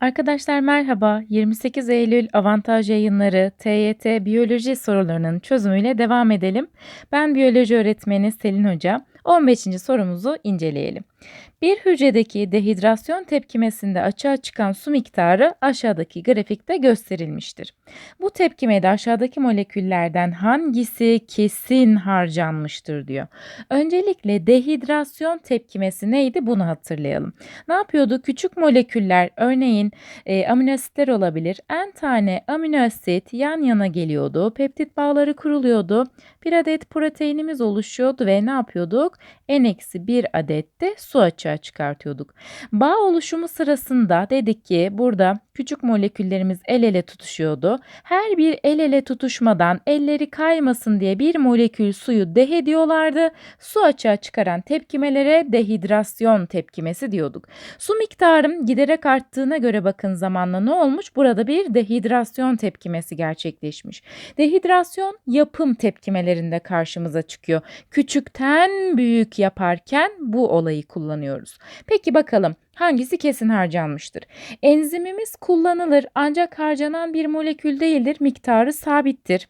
Arkadaşlar merhaba. 28 Eylül Avantaj Yayınları TYT Biyoloji sorularının çözümüyle devam edelim. Ben biyoloji öğretmeni Selin Hoca. 15. sorumuzu inceleyelim. Bir hücredeki dehidrasyon tepkimesinde açığa çıkan su miktarı aşağıdaki grafikte gösterilmiştir. Bu tepkimede aşağıdaki moleküllerden hangisi kesin harcanmıştır diyor. Öncelikle dehidrasyon tepkimesi neydi bunu hatırlayalım. Ne yapıyordu? Küçük moleküller örneğin e, amino asitler olabilir. En tane amino asit yan yana geliyordu. Peptit bağları kuruluyordu. Bir adet proteinimiz oluşuyordu ve ne yapıyorduk? N-1 adet de su açığa çıkartıyorduk. Bağ oluşumu sırasında dedik ki burada küçük moleküllerimiz el ele tutuşuyordu. Her bir el ele tutuşmadan elleri kaymasın diye bir molekül suyu dehediyorlardı. Su açığa çıkaran tepkimelere dehidrasyon tepkimesi diyorduk. Su miktarım giderek arttığına göre bakın zamanla ne olmuş? Burada bir dehidrasyon tepkimesi gerçekleşmiş. Dehidrasyon yapım tepkimelerinde karşımıza çıkıyor. Küçükten büyük yaparken bu olayı kullanıyoruz. Peki bakalım hangisi kesin harcanmıştır? Enzimimiz kullanılır ancak harcanan bir molekül değildir, miktarı sabittir.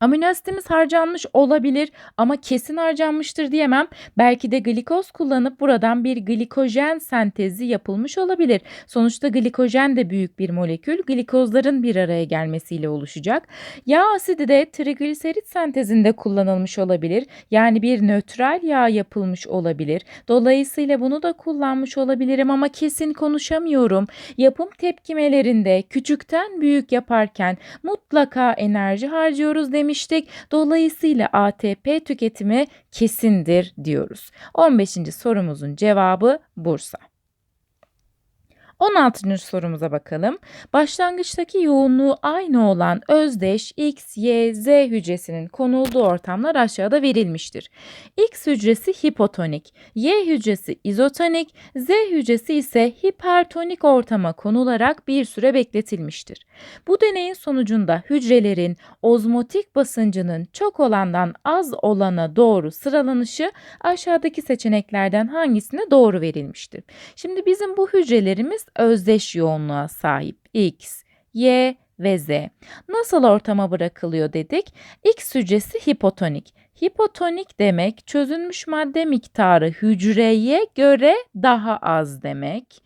Amino asitimiz harcanmış olabilir ama kesin harcanmıştır diyemem. Belki de glikoz kullanıp buradan bir glikojen sentezi yapılmış olabilir. Sonuçta glikojen de büyük bir molekül. Glikozların bir araya gelmesiyle oluşacak. Yağ asidi de trigliserit sentezinde kullanılmış olabilir. Yani bir nötral yağ yapılmış olabilir. Dolayısıyla bunu da kullanmış olabilirim ama kesin konuşamıyorum. Yapım tepkimelerinde küçükten büyük yaparken mutlaka enerji harcıyoruz demiş demiştik. Dolayısıyla ATP tüketimi kesindir diyoruz. 15. sorumuzun cevabı Bursa. 16. sorumuza bakalım. Başlangıçtaki yoğunluğu aynı olan özdeş X, Y, Z hücresinin konulduğu ortamlar aşağıda verilmiştir. X hücresi hipotonik, Y hücresi izotonik, Z hücresi ise hipertonik ortama konularak bir süre bekletilmiştir. Bu deneyin sonucunda hücrelerin ozmotik basıncının çok olandan az olana doğru sıralanışı aşağıdaki seçeneklerden hangisine doğru verilmiştir? Şimdi bizim bu hücrelerimiz özdeş yoğunluğa sahip X, Y ve Z. Nasıl ortama bırakılıyor dedik? X hücresi hipotonik. Hipotonik demek çözünmüş madde miktarı hücreye göre daha az demek.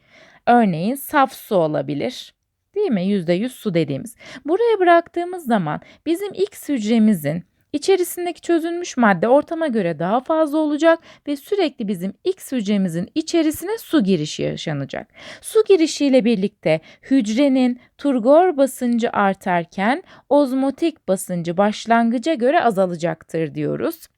Örneğin saf su olabilir. Değil mi? %100 su dediğimiz. Buraya bıraktığımız zaman bizim X hücremizin İçerisindeki çözülmüş madde ortama göre daha fazla olacak ve sürekli bizim X hücremizin içerisine su girişi yaşanacak. Su girişiyle birlikte hücrenin turgor basıncı artarken ozmotik basıncı başlangıca göre azalacaktır diyoruz.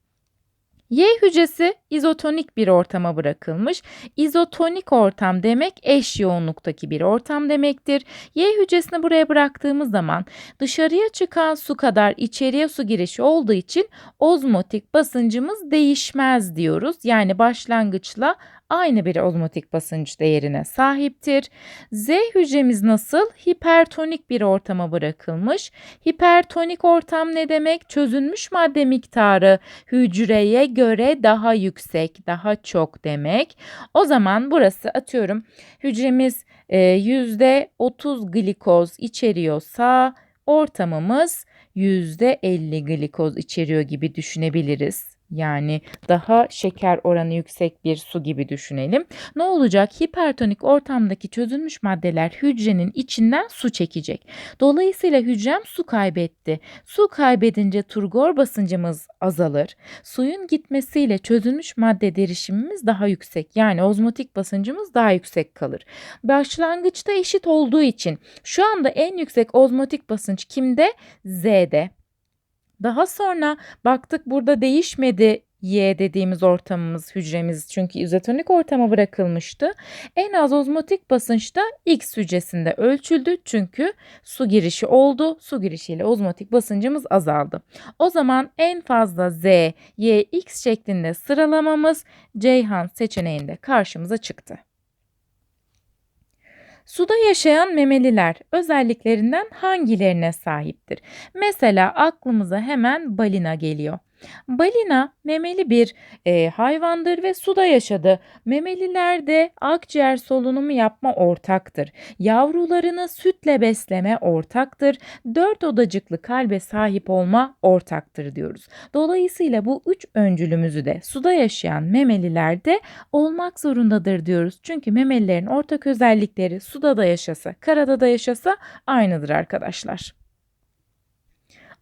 Y hücresi izotonik bir ortama bırakılmış. İzotonik ortam demek eş yoğunluktaki bir ortam demektir. Y hücresini buraya bıraktığımız zaman dışarıya çıkan su kadar içeriye su girişi olduğu için ozmotik basıncımız değişmez diyoruz. Yani başlangıçla aynı bir ozmotik basınç değerine sahiptir. Z hücremiz nasıl? Hipertonik bir ortama bırakılmış. Hipertonik ortam ne demek? Çözünmüş madde miktarı hücreye göre daha yüksek, daha çok demek. O zaman burası atıyorum hücremiz e, %30 glikoz içeriyorsa ortamımız %50 glikoz içeriyor gibi düşünebiliriz. Yani daha şeker oranı yüksek bir su gibi düşünelim. Ne olacak? Hipertonik ortamdaki çözülmüş maddeler hücrenin içinden su çekecek. Dolayısıyla hücrem su kaybetti. Su kaybedince turgor basıncımız azalır. Suyun gitmesiyle çözülmüş madde derişimimiz daha yüksek. Yani ozmotik basıncımız daha yüksek kalır. Başlangıçta eşit olduğu için şu anda en yüksek ozmotik basınç kimde? Z'de. Daha sonra baktık burada değişmedi Y dediğimiz ortamımız, hücremiz çünkü izotonik ortama bırakılmıştı. En az ozmotik basınçta X hücresinde ölçüldü çünkü su girişi oldu. Su girişiyle ozmotik basıncımız azaldı. O zaman en fazla Z, Y, X şeklinde sıralamamız Ceyhan seçeneğinde karşımıza çıktı. Suda yaşayan memeliler özelliklerinden hangilerine sahiptir? Mesela aklımıza hemen balina geliyor. Balina memeli bir e, hayvandır ve suda yaşadı. Memelilerde akciğer solunumu yapma ortaktır. Yavrularını sütle besleme ortaktır. Dört odacıklı kalbe sahip olma ortaktır diyoruz. Dolayısıyla bu üç öncülümüzü de suda yaşayan memelilerde olmak zorundadır diyoruz. Çünkü memelilerin ortak özellikleri suda da yaşasa, karada da yaşasa aynıdır arkadaşlar.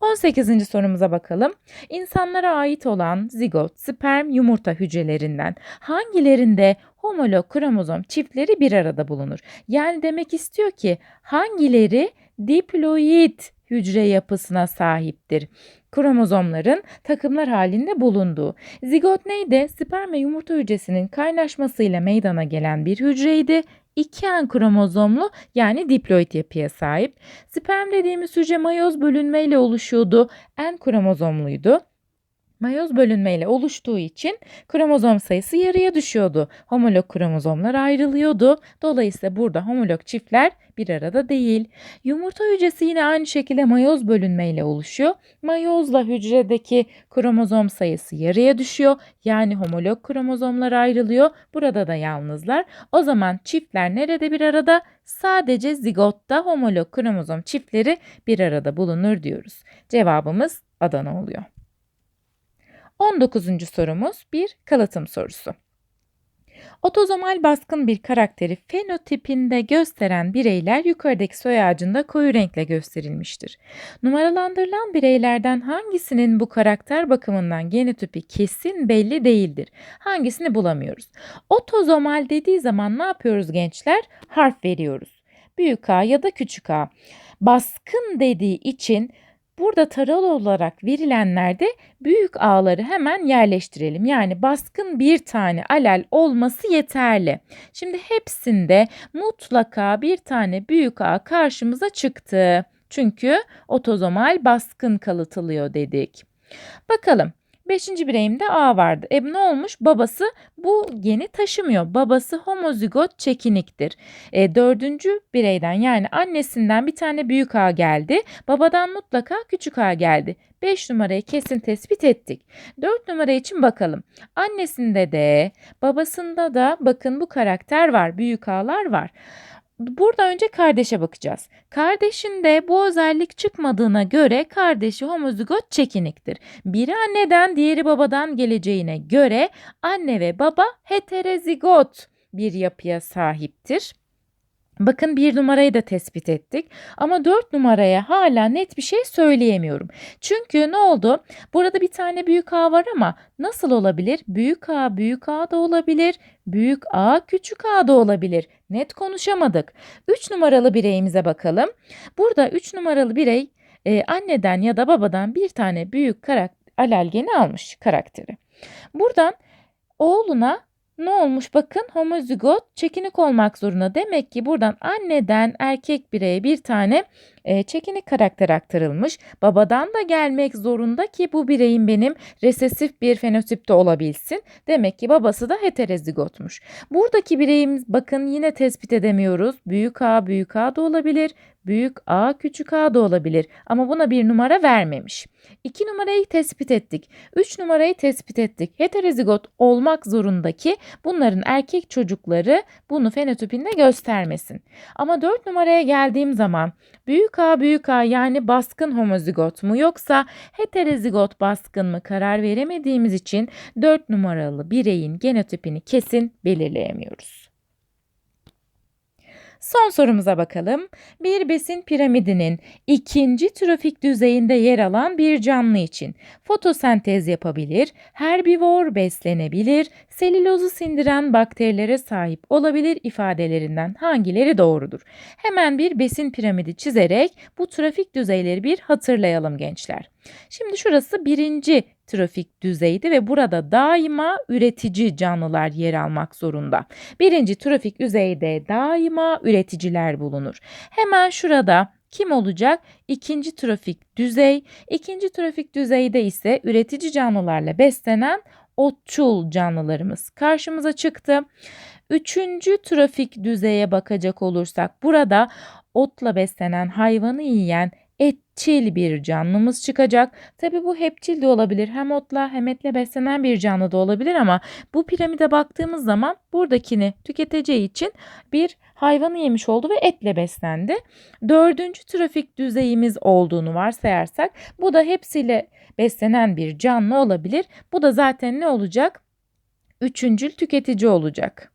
18. sorumuza bakalım. İnsanlara ait olan zigot, sperm, yumurta hücrelerinden hangilerinde homolog kromozom çiftleri bir arada bulunur? Yani demek istiyor ki hangileri diploid hücre yapısına sahiptir? Kromozomların takımlar halinde bulunduğu. Zigot neydi? Sperm ve yumurta hücresinin kaynaşmasıyla meydana gelen bir hücreydi. İki en kromozomlu yani diploid yapıya sahip. Sperm dediğimiz hücre mayoz bölünmeyle oluşuyordu. En kromozomluydu. Mayoz bölünmeyle oluştuğu için kromozom sayısı yarıya düşüyordu. Homolog kromozomlar ayrılıyordu. Dolayısıyla burada homolog çiftler bir arada değil. Yumurta hücresi yine aynı şekilde mayoz bölünmeyle oluşuyor. Mayozla hücredeki kromozom sayısı yarıya düşüyor. Yani homolog kromozomlar ayrılıyor. Burada da yalnızlar. O zaman çiftler nerede bir arada? Sadece zigotta homolog kromozom çiftleri bir arada bulunur diyoruz. Cevabımız Adana oluyor. 19. sorumuz bir kalıtım sorusu. Otozomal baskın bir karakteri fenotipinde gösteren bireyler yukarıdaki soy ağacında koyu renkle gösterilmiştir. Numaralandırılan bireylerden hangisinin bu karakter bakımından genotipi kesin belli değildir? Hangisini bulamıyoruz? Otozomal dediği zaman ne yapıyoruz gençler? Harf veriyoruz. Büyük A ya da küçük A. Baskın dediği için Burada taralı olarak verilenlerde büyük ağları hemen yerleştirelim. Yani baskın bir tane alel olması yeterli. Şimdi hepsinde mutlaka bir tane büyük ağ karşımıza çıktı. Çünkü otozomal baskın kalıtılıyor dedik. Bakalım Beşinci bireyimde A vardı. E ne olmuş? Babası bu geni taşımıyor. Babası homozigot çekiniktir. E, dördüncü bireyden yani annesinden bir tane büyük A geldi. Babadan mutlaka küçük A geldi. 5 numarayı kesin tespit ettik. 4 numara için bakalım. Annesinde de babasında da bakın bu karakter var. Büyük A'lar var. Burada önce kardeşe bakacağız. Kardeşinde bu özellik çıkmadığına göre kardeşi homozigot çekiniktir. Biri anneden diğeri babadan geleceğine göre anne ve baba heterozigot bir yapıya sahiptir. Bakın bir numarayı da tespit ettik ama dört numaraya hala net bir şey söyleyemiyorum. Çünkü ne oldu? Burada bir tane büyük A var ama nasıl olabilir? Büyük A büyük A da olabilir, büyük A küçük A da olabilir. Net konuşamadık. Üç numaralı bireyimize bakalım. Burada üç numaralı birey e, anneden ya da babadan bir tane büyük karakter, alelgeni almış karakteri. Buradan oğluna ne olmuş bakın homozigot çekinik olmak zorunda. Demek ki buradan anneden erkek bireye bir tane e, çekinik karakter aktarılmış. Babadan da gelmek zorunda ki bu bireyin benim resesif bir fenotipte olabilsin. Demek ki babası da heterozigotmuş. Buradaki bireyimiz bakın yine tespit edemiyoruz. Büyük A büyük A da olabilir. Büyük A küçük A da olabilir. Ama buna bir numara vermemiş. 2 numarayı tespit ettik. 3 numarayı tespit ettik. Heterozigot olmak zorunda ki bunların erkek çocukları bunu fenotipinde göstermesin. Ama 4 numaraya geldiğim zaman büyük A büyük A yani baskın homozigot mu yoksa heterozigot baskın mı karar veremediğimiz için 4 numaralı bireyin genotipini kesin belirleyemiyoruz. Son sorumuza bakalım. Bir besin piramidinin ikinci trofik düzeyinde yer alan bir canlı için fotosentez yapabilir, herbivor beslenebilir, selülozu sindiren bakterilere sahip olabilir ifadelerinden hangileri doğrudur? Hemen bir besin piramidi çizerek bu trafik düzeyleri bir hatırlayalım gençler. Şimdi şurası birinci trafik düzeydi ve burada daima üretici canlılar yer almak zorunda. Birinci trafik düzeyde daima üreticiler bulunur. Hemen şurada kim olacak? İkinci trafik düzey. İkinci trafik düzeyde ise üretici canlılarla beslenen otçul canlılarımız karşımıza çıktı. Üçüncü trafik düzeye bakacak olursak burada otla beslenen hayvanı yiyen et hepçil bir canlımız çıkacak. Tabi bu hepçil de olabilir. Hem otla hem etle beslenen bir canlı da olabilir ama bu piramide baktığımız zaman buradakini tüketeceği için bir hayvanı yemiş oldu ve etle beslendi. Dördüncü trafik düzeyimiz olduğunu varsayarsak bu da hepsiyle beslenen bir canlı olabilir. Bu da zaten ne olacak? Üçüncül tüketici olacak.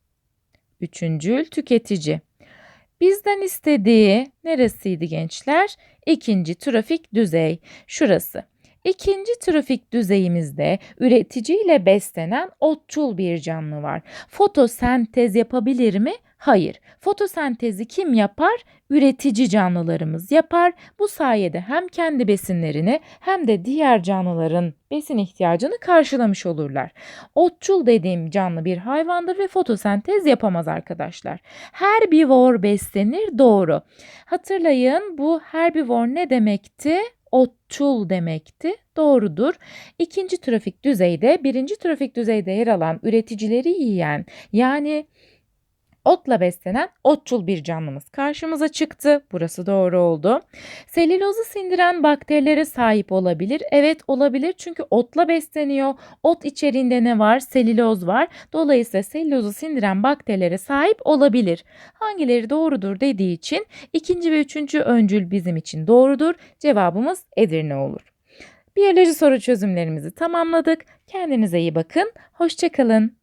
Üçüncül tüketici. Bizden istediği neresiydi gençler? İkinci trafik düzey. Şurası. İkinci trafik düzeyimizde üreticiyle beslenen otçul bir canlı var. Fotosentez yapabilir mi? Hayır. Fotosentezi kim yapar? Üretici canlılarımız yapar. Bu sayede hem kendi besinlerini hem de diğer canlıların besin ihtiyacını karşılamış olurlar. Otçul dediğim canlı bir hayvandır ve fotosentez yapamaz arkadaşlar. Herbivor beslenir doğru. Hatırlayın bu herbivor ne demekti? Otçul demekti. Doğrudur. İkinci trafik düzeyde, birinci trafik düzeyde yer alan üreticileri yiyen yani Otla beslenen otçul bir canlımız karşımıza çıktı. Burası doğru oldu. Selülozu sindiren bakterilere sahip olabilir. Evet olabilir çünkü otla besleniyor. Ot içeriğinde ne var? Selüloz var. Dolayısıyla selülozu sindiren bakterilere sahip olabilir. Hangileri doğrudur dediği için ikinci ve üçüncü öncül bizim için doğrudur. Cevabımız Edirne olur. Biyoloji soru çözümlerimizi tamamladık. Kendinize iyi bakın. Hoşçakalın.